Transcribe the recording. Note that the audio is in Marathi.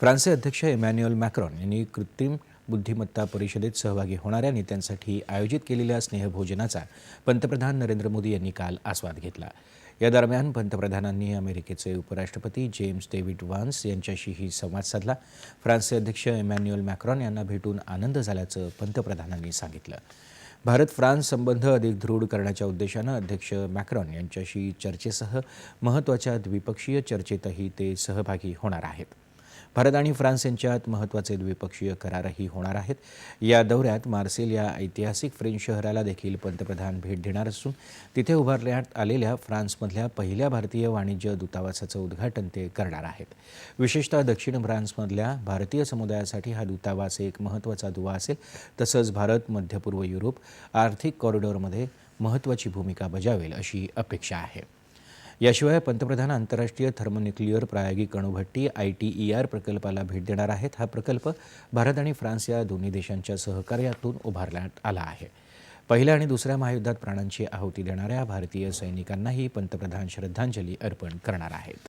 फ्रान्सचे अध्यक्ष इमॅन्युअल मॅक्रॉन यांनी कृत्रिम बुद्धिमत्ता परिषदेत सहभागी होणाऱ्या नेत्यांसाठी आयोजित केलेल्या स्नेहभोजनाचा पंतप्रधान नरेंद्र मोदी यांनी काल आस्वाद घेतला. या दरम्यान पंतप्रधानांनी अमेरिकेचे उपराष्ट्रपती जेम्स डेव्हिड वान्स यांच्याशीही संवाद साधला. फ्रान्सचे अध्यक्ष इमॅन्युअल मॅक्रॉन यांना भेटून आनंद झाल्याचं पंतप्रधानांनी सांगितलं. भारत फ्रान्स संबंध अधिक दृढ करण्याच्या उद्देशानं अध्यक्ष मॅक्रॉन यांच्याशी चर्चेसह महत्त्वाच्या द्विपक्षीय चर्चेतही ते सहभागी होणार आहेत. भारत आणि फ्रान्स यांच्यात महत्त्वाचे द्विपक्षीय करारही होणार आहेत. या दौऱ्यात मार्सेल या ऐतिहासिक फ्रेंच शहराला देखील पंतप्रधान भेट देणार असून तिथे उभारण्यात आलेल्या फ्रान्समधल्या पहिल्या भारतीय वाणिज्य दूतावासाचं उद्घाटन ते करणार आहेत. विशेषतः दक्षिण फ्रान्समधल्या भारतीय समुदायासाठी हा दूतावास एक महत्त्वाचा दुवा असेल. तसंच भारत मध्य पूर्व युरोप आर्थिक कॉरिडॉरमध्ये महत्त्वाची भूमिका बजावेल अशी अपेक्षा आहे. याशिवाय पंतप्रधान आंतरराष्ट्रीय थर्मोन्युक्लिअर प्रायोगिक अणुभट्टी आय टी ई आर प्रकल्पाला भेट देणार आहेत. हा प्रकल्प भारत आणि फ्रान्स या दोन्ही देशांच्या सहकार्यातून उभारण्यात आला आहे. पहिल्या आणि दुसऱ्या महायुद्धात प्राणांची आहुती देणाऱ्या भारतीय सैनिकांनाही पंतप्रधान श्रद्धांजली अर्पण करणार आहेत.